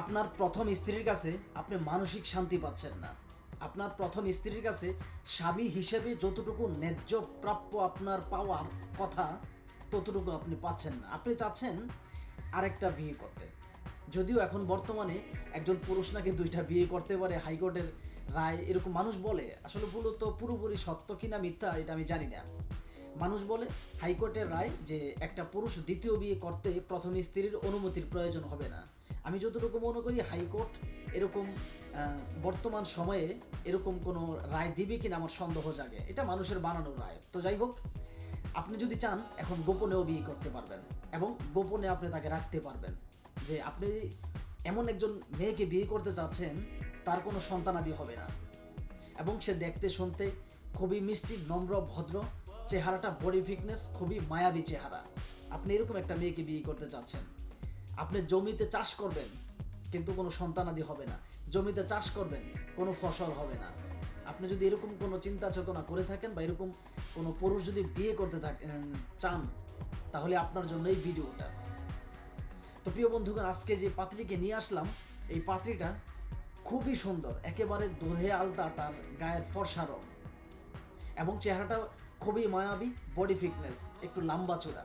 আপনার প্রথম স্ত্রীর কাছে আপনি মানসিক শান্তি পাচ্ছেন না। আপনার প্রথম স্ত্রীর কাছে স্বামী হিসেবে যতটুকু ন্যায্য প্রাপ্য আপনার পাওয়ার কথা, ততটুকু আপনি পাচ্ছেন না। আপনি চাচ্ছেন আরেকটা বিয়ে করতে। যদিও এখন বর্তমানে একজন পুরুষ নাকি দুইটা বিয়ে করতে পারে, হাইকোর্টের রায় এরকম মানুষ বলে। আসলে মূলত পুরোপুরি সত্য কিনা মিথ্যা এটা আমি জানি না। মানুষ বলে হাইকোর্টের রায় যে একটা পুরুষ দ্বিতীয় বিয়ে করতে প্রথম স্ত্রীর অনুমতির প্রয়োজন হবে না। আমি যতটুকু মনে করি হাইকোর্ট এরকম বর্তমান সময়ে এরকম কোনো রায় দিবে কিনা আমার সন্দেহ জাগে। এটা মানুষের বানানো রায়। তো যাই হোক, আপনি যদি চান, এখন গোপনেও বিয়ে করতে পারবেন এবং গোপনে আপনি তাকে রাখতে পারবেন যে আপনি এমন একজন মেয়েকে বিয়ে করতে চাচ্ছেন, তার কোনো সন্তানাদি হবে না। এবং সে দেখতে শুনতে খুবই মিষ্টি, নম্র, ভদ্র, চেহারাটা বডি ফিটনেস খুবই মায়াবী চেহারা। আপনি এরকম একটা মেয়েকে বিয়ে করতে চাচ্ছেন। আপনি জমিতে চাষ করবেন, কিন্তু কোনো সন্তানাদি হবে না। জমিতে চাষ করবেন, কোনো ফসল হবে না। আপনি যদি এরকম কোনো চিন্তা চেতনা করে থাকেন বা এরকম কোনো পুরুষ যদি বিয়ে করতে থাকেন চান, তাহলে আপনার জন্য এই ভিডিওটা। তো প্রিয় বন্ধুগণ, আজকে যে পাত্রীকে নিয়ে আসলাম, এই পাত্রীটা খুবই সুন্দর, একেবারে দুধে আলতা, তার গায়ের ফর্সা রং। এবং চেহারাটা খুবই মায়াবী বডি ফিটনেস একটু লম্বা চূড়া।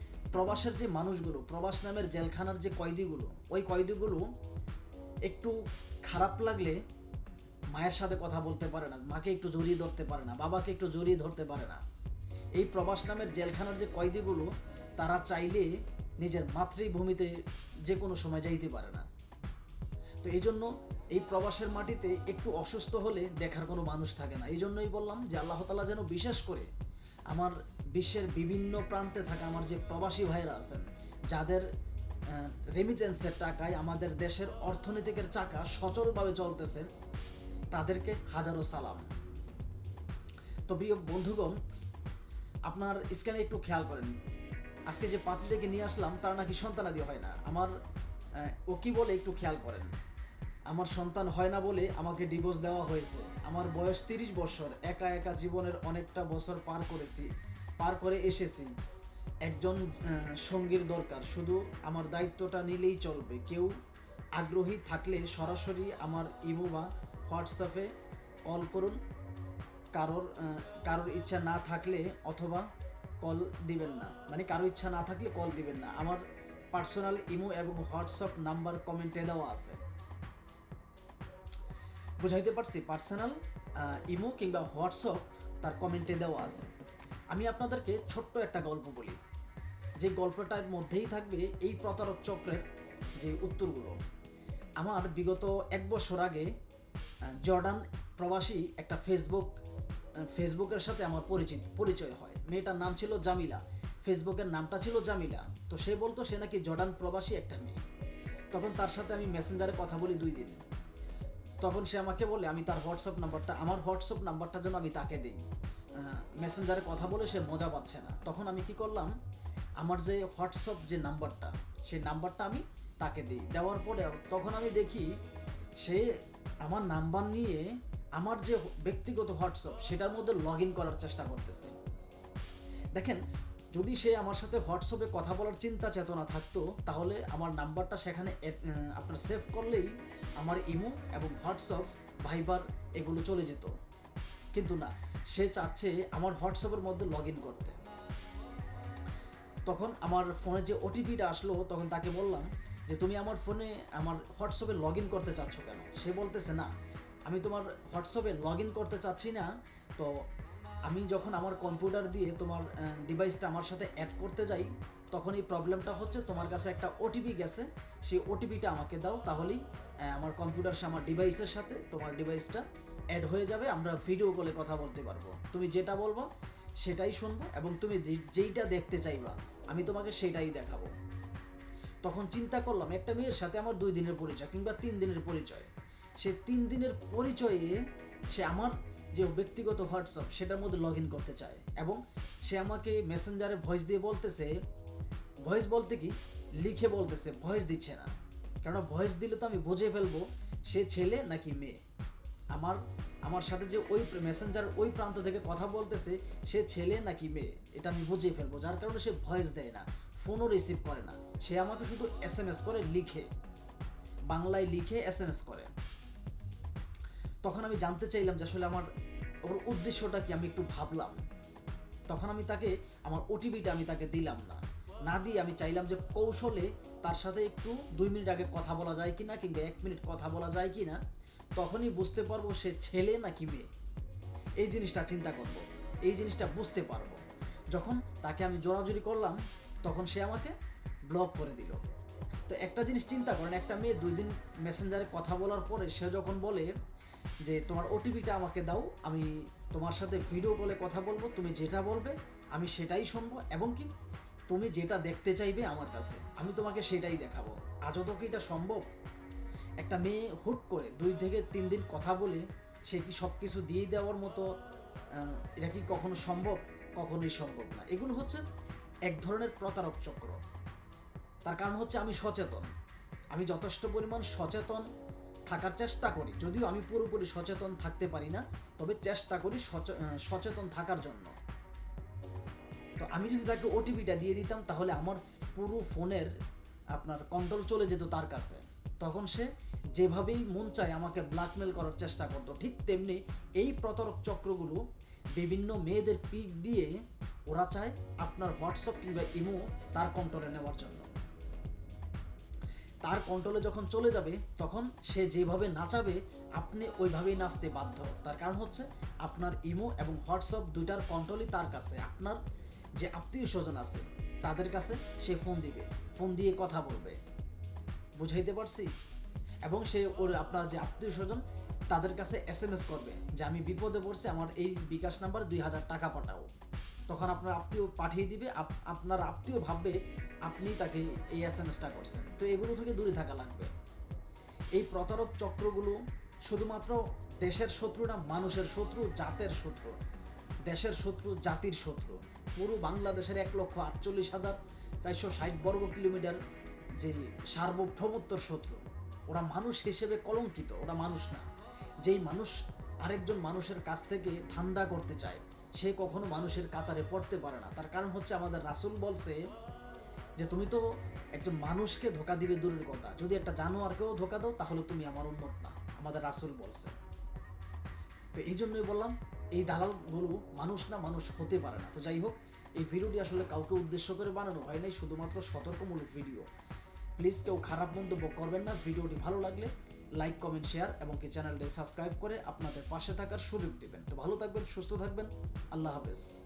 প্রবাসের যে মানুষগুলো, প্রবাস নামের জেলখানার যে কয়েদিগুলো, ওই কয়েদিগুলো একটু খারাপ লাগলে মায়ের সাথে কথা বলতে পারে না, মাকে একটু জড়িয়ে ধরতে পারে না, বাবাকে একটু জড়িয়ে ধরতে পারে না। এই প্রবাস নামের জেলখানার যে কয়েদিগুলো, তারা চাইলে নিজের মাতৃভূমিতে যে কোনো সময় যাইতে পারে না। তো এই জন্য এই প্রবাসের মাটিতে একটু অসুস্থ হলে দেখার কোনো মানুষ থাকে না। এই জন্যই বললাম যে আল্লাহ তালা যেন বিশেষ করে আমার বিশ্বের বিভিন্ন প্রান্তে থাকা আমার যে প্রবাসী ভাইরা আছেন, যাদের রেমিটেন্সের টাকায় আমাদের দেশের অর্থনীতিকের চাকা সচলভাবে চলতেছে, তাদেরকে হাজারো সালাম। তো প্রিয় বন্ধুগণ, আপনার স্ক্যানে একটু খেয়াল করেন। আজকে যে পাত্রীটাকে নিয়ে আসলাম, তার নাকি সন্তানাদি হয় না। আমার ও কি বলে একটু খেয়াল করেন। আমার সন্তান হয় না বলে আমাকে ডিভোর্স দেওয়া হয়েছে। আমার বয়স তিরিশ বছর, একা একা জীবনের অনেকটা বছর পার করেছি। পার করে এসেছি। একজন সঙ্গীর দরকার। শুধু আমার দায়িত্বটা নিলেই চলবে। কেউ আগ্রহী থাকলে সরাসরি আমার ইমো বা হোয়াটসঅ্যাপে কল করুন। কারোর কারোর ইচ্ছা না থাকলে অথবা কল দিবেন না। মানে কারোর ইচ্ছা না থাকলে কল দিবেন না। আমার পার্সোনাল ইমো এবং হোয়াটসঅ্যাপ নাম্বার কমেন্টে দেওয়া আছে। বুঝাইতে পারছি? পার্সোনাল ইমো কিংবা হোয়াটসঅ্যাপ তার কমেন্টে দেওয়া আছে। আমি আপনাদেরকে ছোট্ট একটা গল্প বলি। যে গল্পটার মধ্যেই থাকবে এই প্রতারক চক্রের যে উত্তরগুলো। আমার বিগত এক বছর আগে জর্ডান প্রবাসী একটা ফেসবুক ফেসবুকের সাথে আমার পরিচিত, পরিচয় হয়। মেয়েটার নাম ছিল জামিলা। ফেসবুকের নামটা ছিল জামিলা। তো সে বলতো সে নাকি জর্ডান প্রবাসী একটা মেয়ে। তখন তার সাথে আমি মেসেঞ্জারে কথা বলি দুই দিন। তখন সে আমাকে বলে, আমি তার হোয়াটসঅ্যাপ নাম্বারটা, আমার হোয়াটসঅ্যাপ নাম্বারটা যেন আমি তাকে দিই। মেসেঞ্জারে কথা বলে সে মজা পাচ্ছে না। তখন আমি কি করলাম, আমার যে হোয়াটসঅ্যাপ যে নাম্বারটা, সেই নাম্বারটা আমি তাকে দিই। দেওয়ার পরে তখন আমি দেখি সে আমার নাম্বার নিয়ে আমার যে ব্যক্তিগত হোয়াটসঅ্যাপ সেটার মধ্যে লগ ইন করার চেষ্টা করতেছে। দেখেন, যদি সে আমার সাথে হোয়াটসঅ্যাপে কথা বলার চিন্তা চেতনা থাকতো, তাহলে আমার নাম্বারটা সেখানে আপনার সেভ করলেই আমার ইমো এবং হোয়াটসঅ্যাপ ভাইবার এগুলো চলে যেত। কিন্তু না, সে চাচ্ছে আমার হোয়াটসঅ্যাপের মধ্যে লগ করতে। তখন আমার ফোনে যে ওটিপিটা আসলো, তখন তাকে বললাম যে, তুমি আমার ফোনে আমার হোয়াটসঅ্যাপে লগ করতে চাচ্ছ কেন? সে বলতেছে, না, আমি তোমার হোয়াটসঅ্যাপে লগ করতে চাচ্ছি না। তো আমি যখন আমার কম্পিউটার দিয়ে তোমার ডিভাইসটা আমার সাথে অ্যাড করতে যাই, তখন এই প্রবলেমটা হচ্ছে, তোমার কাছে একটা ওটিপি গেছে। সেই ওটিপিটা আমাকে দাও, তাহলেই আমার কম্পিউটার আমার ডিভাইসের সাথে তোমার ডিভাইসটা অ্যাড হয়ে যাবে, আমরা ভিডিও কলে কথা বলতে পারব। তুমি যেটা বলব, সেটাই শুনব এবং তুমি যেইটা দেখতে চাইবা, আমি তোমাকে সেটাই দেখাবো। তখন চিন্তা করলাম, একটা মেয়ের সাথে আমার দুই দিনের পরিচয় কিংবা তিন দিনের পরিচয়। সে তিন দিনের পরিচয়ে সে আমার যে ব্যক্তিগত হোয়াটসঅ্যাপ সেটার মধ্যে লগ ইন করতে চায় এবং সে আমাকে মেসেঞ্জারে ভয়েস দিয়ে বলতেছে ভয়েস বলতে কি? লিখে বলতেছে ভয়েস দিচ্ছে না। কেননা ভয়েস দিলে তো আমি বুঝে ফেলব, সে ছেলে নাকি মেয়ে। আমার আমার সাথে যে ওই মেসেঞ্জার ওই প্রান্ত থেকে কথা বলতেছে, সে ছেলে নাকি মেয়ে? এটা আমি বুঝে ফেলব। যার কারণে সে ভয়েস দেয় না ফোনও রিসিভ করে না। সে আমাকে শুধু এস এম এস করে, লিখে। বাংলায় লিখে এস এম এস করে। তখন আমি জানতে চাইলাম যে আসলে আমার, ওর উদ্দেশ্যটা কি আমি একটু ভাবলাম। তখন আমি তাকে, আমার ওটিপিটা আমি তাকে দিলাম না। না দিয়ে আমি চাইলাম যে কৌশলে তার সাথে একটু দুই মিনিট আগে কথা বলা যায় কিনা কিংবা এক মিনিট কথা বলা যায় কিনা। তখনই বুঝতে পারব সে ছেলে নাকি মেয়ে। এই জিনিসটা চিন্তা করব, এই জিনিসটা বুঝতে পারব। যখন তাকে আমি জোরাজুরি করলাম, তখন সে আমাকে ব্লক করে দিল। তো একটা জিনিস চিন্তা করেন, একটা মেয়ে দুই দিন মেসেঞ্জারে কথা বলার পরে সে যখন বলে যে, তোমার ওটিপিটা আমাকে দাও, আমি তোমার সাথে ভিডিও কলে কথা বলব, তুমি যেটা বলবে, আমি সেটাই শুনব, এবং কি তুমি যেটা দেখতে চাইবে আমার কাছে, আমি তোমাকে সেটাই দেখাবো। আজও তো কি এটা সম্ভব? একটা মেয়ে হুট করে দুই থেকে তিন দিন কথা বলে সে কি সব কিছু দিয়ে দেওয়ার মতো এটা কি কখনো সম্ভব? কখনোই সম্ভব না। এগুলো হচ্ছে এক ধরনের প্রতারক চক্র। তার কারণ হচ্ছে আমি সচেতন। আমি যথেষ্ট পরিমাণ সচেতন থাকার চেষ্টা করি। যদিও আমি পুরোপুরি সচেতন থাকতে পারি না, তবে চেষ্টা করি সচে- সচেতন থাকার জন্য। তো আমি যদি তাকে ওটিপিটা দিয়ে দিতাম, তাহলে আমার পুরো ফোনের আপনার কন্ট্রোল চলে যেত তার কাছে। তখন সে যেভাবেই মন চায় আমাকে ব্ল্যাকমেল করার চেষ্টা করতো, ঠিক তেমনি এই প্রতারক চক্রগুলো বিভিন্ন মেয়েদের পিক দিয়ে ওরা চায় আপনার হোয়াটসঅ্যাপ কিংবা ইমো তার কন্ট্রোলে নেওয়ার জন্য। তার কন্ট্রোলে যখন চলে যাবে, তখন সে যেভাবে নাচাবে, আপনি ওইভাবেই নাচতে বাধ্য। তার কারণ হচ্ছে আপনার ইমো এবং হোয়াটসঅ্যাপ দুইটার কন্ট্রোলই তার কাছে। আপনার যে আত্মীয় স্বজন আছে, তাদের কাছে সে ফোন দিবে। ফোন দিয়ে কথা বলবে। বুঝাইতে পারছি? এবং সে ওর আপনার যে আত্মীয় স্বজন, তাদের কাছে এস এম এস করবে যে, আমি বিপদে পড়ছি, আমার এই বিকাশ নাম্বার দুই হাজার টাকা পাঠাও। তখন আপনার আত্মীয় পাঠিয়ে দিবে আপনার আত্মীয় ভাববে আপনি তাকে এই এস এম এসটা করছেন। তো এগুলো থেকে দূরে থাকা লাগবে। এই প্রতারক চক্রগুলো শুধুমাত্র দেশের শত্রু না, মানুষের শত্রু, জাতের শত্রু। দেশের শত্রু, জাতির শত্রু। পুরো বাংলাদেশের এক লক্ষ আটচল্লিশ হাজার চারশো ষাট বর্গ কিলোমিটার যে সার্বভৌমত্বর শত্রু, ওরা মানুষ হিসেবে কলঙ্কিত, ওরা মানুষ না। যেই মানুষ আরেকজন মানুষের কাছ থেকে ধান্দা করতে চায়, সে কখনো মানুষের কাতারে পড়তে পারে না। তার কারণ হচ্ছে আমাদের রাসূল বলছে যে, তুমি তো একজন মানুষকে ধোকা দিবে দূরের কথা। যদি একটা জানোয়ারকেও ধোকা দাও, তাহলে তুমি আমার উন্মত না। আমাদের রাসূল বলছে। তো এই জন্যই বললাম, এই দালালগুলো মানুষ না, মানুষ হতে পারে না। তো যাই হোক, এই ভিডিওটি আসলে কাউকে উদ্দেশ্য করে বানানো হয় নাই, শুধুমাত্র সতর্কমূলক ভিডিও। প্লিজ কেউ খারাপ মন্তব্য করবেন না। ভিডিওটি ভালো লাগলে লাইক, কমেন্ট, শেয়ার এবং কি চ্যানেলটি সাবস্ক্রাইব করে আপনাদের পাশে থাকার সুযোগ দেবেন। তো ভালো থাকবেন, সুস্থ থাকবেন। আল্লাহ হাফেজ।